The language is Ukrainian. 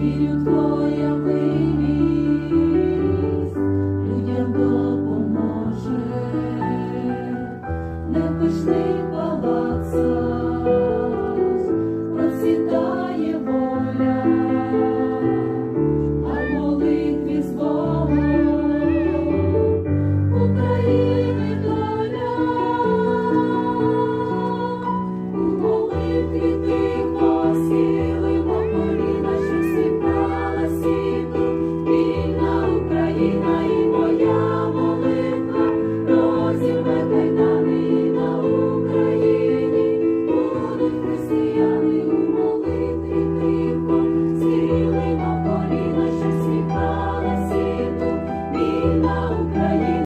вірю твоя людям допоможе, непишний палац, процвітає воля, а молитві з Богом. України доля, у молитві.